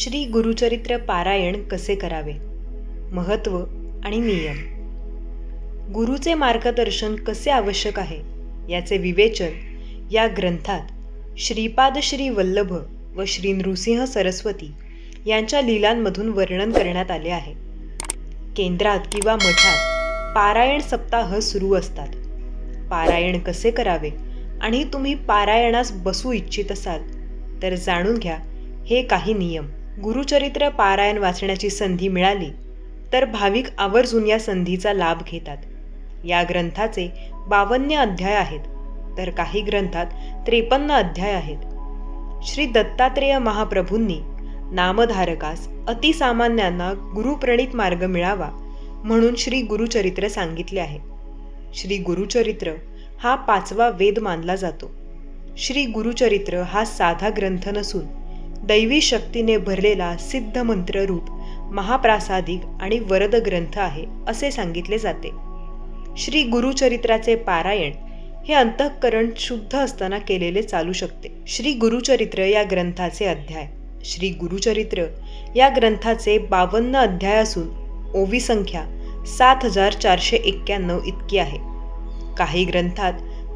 श्री गुरुचरित्र पारायण कसे करावे? महत्त्व आणि नियम. गुरुचे मार्गदर्शन कसे आवश्यक आहे? याचे विवेचन या ग्रंथात श्रीपाद श्री वल्लभ व श्री नृसिंह सरस्वती यांच्या लीलांमधून वर्णन करण्यात आले आहे. केंद्रात किंवा मठात पारायण सप्ताह सुरू असतात. पारायण कसे करावे आणि तुम्ही पारायणास बसू इच्छित असाल तर जाणून घ्या हे काही नियम. गुरुचरित्र पारायण वाचण्याची संधी मिळाली तर भाविक आवर्जून या संधीचा लाभ घेतात. या ग्रंथाचे बावन्न अध्याय आहेत तर काही ग्रंथात त्रेपन्न अध्याय आहेत. श्री दत्तात्रेय महाप्रभूंनी नामधारकास अतिसामान्यांना गुरुप्रणित मार्ग मिळावा म्हणून श्री गुरुचरित्र सांगितले आहे. श्री गुरुचरित्र हा पाचवा वेद मानला जातो. श्री गुरुचरित्र हा साधा ग्रंथ नसून दैवी शक्तीने भरलेला सिद्ध मंत्र रूप महाप्रासादिक आणि वरद ग्रंथ आहे असे सांगितले जाते. श्री गुरुचरित्राचे पारायण हे अंतःकरण शुद्ध असताना केलेले चालू शकते. श्री गुरुचरित्र या ग्रंथाचे अध्याय. श्री गुरुचरित्र या ग्रंथाचे बावन्न अध्याय असून ओवी संख्या सात हजार चारशे एक्क्याण्णव इतकी आहे. काही ग्रंथात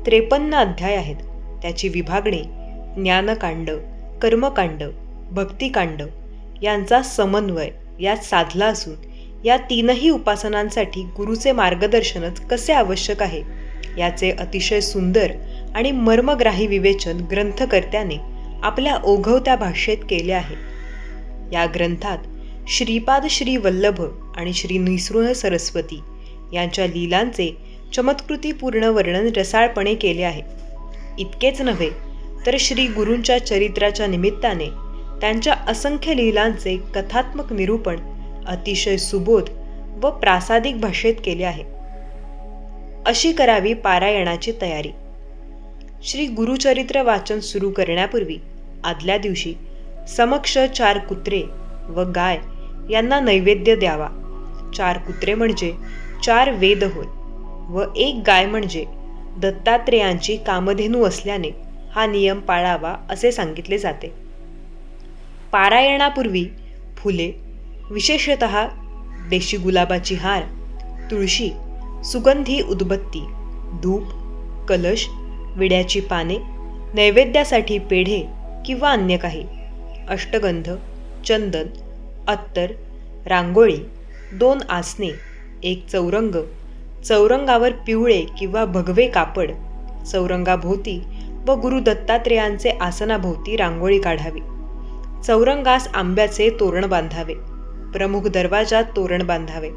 त्रेपन्न अध्याय आहेत. त्याची विभागणी ज्ञानकांड कर्मकांड भक्तिकांड यांचा समन्वय यात साधला असून या तीनही उपासनांसाठी गुरुचे मार्गदर्शनच कसे आवश्यक आहे? याचे अतिशय सुंदर आणि मर्मग्राही विवेचन ग्रंथकर्त्याने आपल्या ओघवत्या भाषेत केले आहे. या ग्रंथात श्रीपाद श्री वल्लभ आणि श्री निसृह सरस्वती यांच्या लीलांचे चमत्कृतीपूर्ण वर्णन रसाळपणे केले आहे. इतकेच नव्हे तर श्री गुरूंच्या चरित्राच्या निमित्ताने त्यांच्या असंख्य लीलांचे कथात्मक निरूपण अतिशय सुबोध व प्रासादिक भाषेत केले आहे. अशी करावी पारायणाची तयारी. श्री गुरुचरित्र वाचन सुरू करण्यापूर्वी आदल्या दिवशी समक्ष चार कुत्रे व गाय यांना नैवेद्य द्यावा. चार कुत्रे म्हणजे चार वेद होय व एक गाय म्हणजे दत्तात्रेयांची कामधेनू असल्याने हा नियम पाळावा असे सांगितले जाते. पारायणापूर्वी फुले विशेषत देशी गुलाबाची हार तुळशी सुगंधी उदबत्ती धूप कलश विड्याची पाने नैवेद्यासाठी पेढे किंवा अन्य काही अष्टगंध चंदन अत्तर रांगोळी दोन आसने एक चौरंग चौरंगावर पिवळे किंवा भगवे कापड चौरंगाभोवती व गुरु दत्तात्रेयांचे आसनाभोवती रांगोळी काढावी. चौरंगास आंब्याचे तोरण बांधावे. प्रमुख दरवाजात तोरण बांधावे.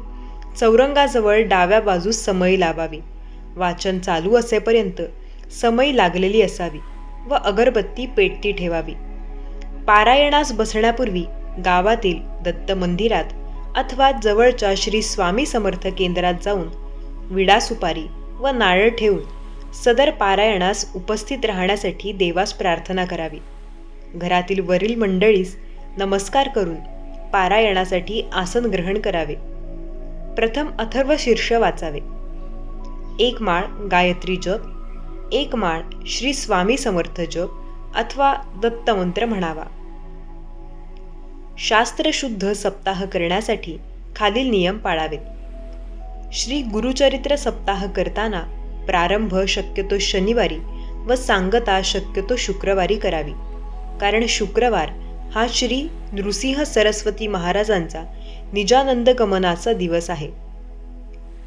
चौरंगाजवळ डाव्या बाजूस समई लावावी. वाचन चालू असेपर्यंत समई लागलेली असावी व अगरबत्ती पेटती ठेवावी. पारायणास बसण्यापूर्वी गावातील दत्त मंदिरात अथवा जवळच्या श्री स्वामी समर्थ केंद्रात जाऊन विडा सुपारी व नारळ ठेवून सदर पारायणास उपस्थित राहण्यासाठी देवास प्रार्थना करावी. घरातील वरील मंडळीस नमस्कार करून पारायणासाठी आसन ग्रहण करावे. प्रथम अथर्व शीर्ष वाचावे. एक माळ गायत्री जप एक माळ श्री स्वामी समर्थ जप अथवा दत्तमंत्र म्हणावा. शास्त्रशुद्ध सप्ताह करण्यासाठी खालील नियम पाळावेत. श्री गुरुचरित्र सप्ताह करताना प्रारंभ शक्यतो शनिवारी व सांगता शक्यतो शुक्रवारी करावी. कारण शुक्रवार हा श्री नृसिंह सरस्वती महाराजांचा निजानंद गमनाचा दिवस आहे.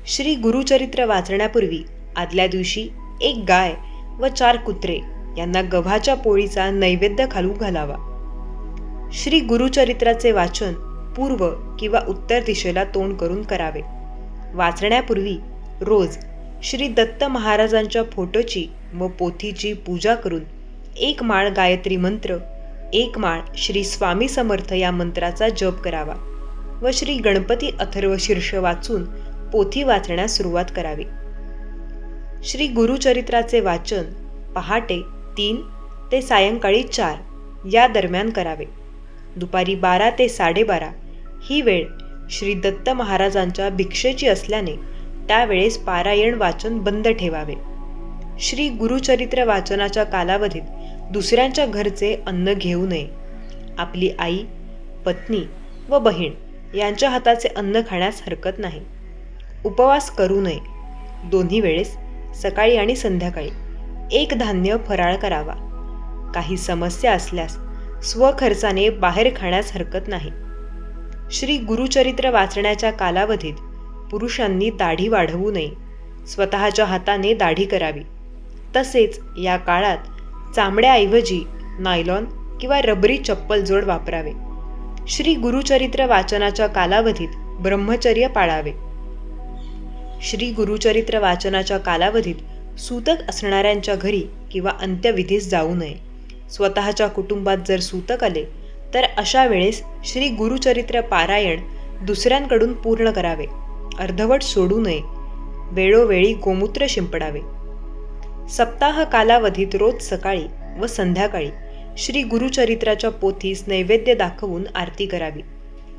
श्री गुरुचरित्र वाचण्यापूर्वी आदल्या दिवशी एक गाय व चार कुत्रे यांना गव्हाच्या पोळीचा नैवेद्य खालू घालावा. श्री गुरुचरित्राचे वाचन पूर्व किंवा उत्तर दिशेला तोंड करून करावे. वाचण्यापूर्वी रोज श्री दत्त महाराजांच्या फोटोची व पोथीची पूजा करून एक माळ गायत्री मंत्र एक माळ श्री स्वामी समर्थ या मंत्राचा जप करावा व श्री गणपती अथर्व शीर्ष वाचून पोथी वाचण्यास सुरुवात करावी. श्री गुरुचरित्राचे वाचन पहाटे तीन ते सायंकाळी चार या दरम्यान करावे. दुपारी बारा ते साडेबारा ही वेळ श्री दत्त महाराजांच्या भिक्षेची असल्याने त्यावेळेस पारायण वाचन बंद ठेवावे. श्री गुरुचरित्र वाचनाच्या कालावधीत दुसऱ्यांच्या घरचे अन्न घेऊ नये. आपली आई पत्नी व बहीण यांच्या हाताचे अन्न खाण्यास हरकत नाही. उपवास करू नये. दोन्ही वेळेस सकाळी आणि संध्याकाळी एक धान्य फराळ करावा. काही समस्या असल्यास स्वखर्चाने बाहेर खाण्यास हरकत नाही. श्री गुरुचरित्र वाचण्याच्या कालावधीत पुरुषांनी दाढी वाढवू नये. स्वतःच्या हाताने दाढी करावी. तसेच या काळात चामड्याऐवजी नायलॉन किंवा रबरी चप्पल जोड वापरावे. श्री गुरुचरित्र वाचनाच्या कालावधीत ब्रह्मचर्य पाळावे. श्री गुरुचरित्र वाचनाच्या कालावधीत सूतक असणाऱ्यांच्या घरी किंवा अंत्यविधीस जाऊ नये. स्वतःच्या कुटुंबात जर सूतक आले तर अशा वेळेस श्री गुरुचरित्र पारायण दुसऱ्यांकडून पूर्ण करावे. अर्धवट सोडू नये. वेळोवेळी गोमूत्र शिंपडावे. सप्ताह कालावधीत रोज सकाळी व संध्याकाळी श्री गुरुचरित्राच्या पोथीस नैवेद्य दाखवून आरती करावी.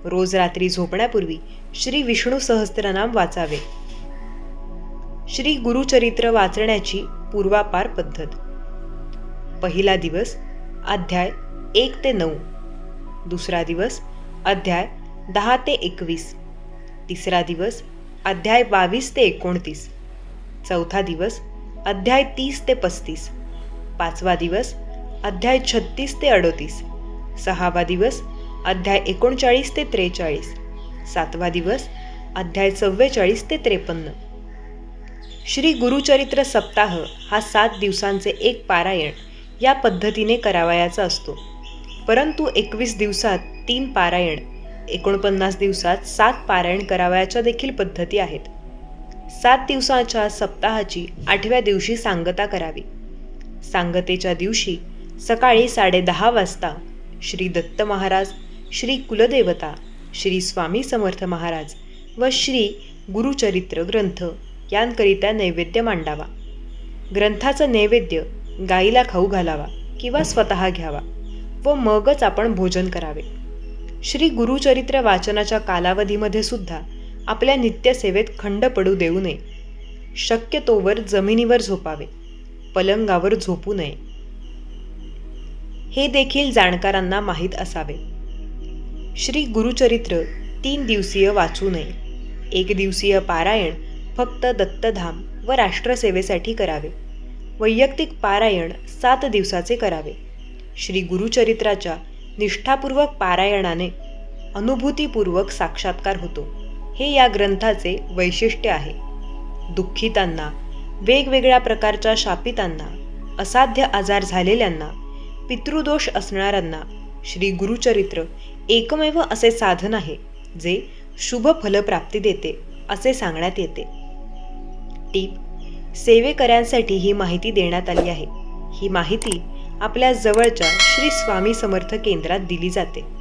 रोज रात्री झोपण्यापूर्वी श्री विष्णू सहस्त्रनाम वाचावे. श्री गुरुचरित्र वाचण्याची पूर्वापार पद्धत. पहिला दिवस अध्याय एक ते नऊ. दुसरा दिवस अध्याय दहा ते एकवीस. तिसरा दिवस अध्याय बावीस ते एकोणतीस. चौथा दिवस अध्याय तीस ते पस्तीस. पाचवा दिवस अध्याय छत्तीस ते अडोतीस. सहावा दिवस अध्याय एकोणचाळीस ते त्रेचाळीस. सातवा दिवस अध्याय चव्वेचाळीस ते त्रेपन्न. श्री गुरुचरित्र सप्ताह हा सात दिवसांचे एक पारायण या पद्धतीने करावयाचा असतो. परंतु एकवीस दिवसात तीन पारायण एकोणपन्नास दिवसात सात पारायण करावयाच्या देखील पद्धती आहेत. सात दिवसाच्या सप्ताहाची आठव्या दिवशी सांगता करावी. सांगतेच्या दिवशी सकाळी साडेदहा वाजता श्री दत्त महाराज श्री कुलदेवता श्री स्वामी समर्थ महाराज व श्री गुरुचरित्र ग्रंथ यांकरिता नैवेद्य मांडावा. ग्रंथाचं नैवेद्य गाईला खाऊ घालावा किंवा स्वतः घ्यावा व मगच आपण भोजन करावे. श्री गुरुचरित्र वाचनाच्या कालावधीमध्ये सुद्धा आपल्या नित्यसेवेत खंड पडू देऊ नये. शक्यतोवर जमिनीवर झोपावे पलंगावर झोपू नये. हे देखील जाणकारांना माहीत असावे. श्री गुरुचरित्र तीन दिवसीय वाचू नये. एक दिवसीय पारायण फक्त दत्तधाम व राष्ट्रसेवेसाठी करावे. वैयक्तिक पारायण सात दिवसाचे करावे. श्री गुरुचरित्राच्या निष्ठापूर्वक पारायणाने अनुभूतीपूर्वक साक्षात्कार होतो. हे या ग्रंथाचे वैशिष्ट्य आहे. दुःखितांना वेगवेगळ्या प्रकारच्या शापितांना असाध्य आजार झालेल्यांना पितृदोष असणाऱ्यांना श्री गुरुचरित्र एकमेव असे साधन आहे जे शुभ फलप्राप्ती देते असे सांगण्यात येते. टीप सेवेकऱ्यांसाठी ही माहिती देण्यात आली आहे. ही माहिती आपल्या जवळच्या श्री स्वामी समर्थ केंद्रात दिली जाते.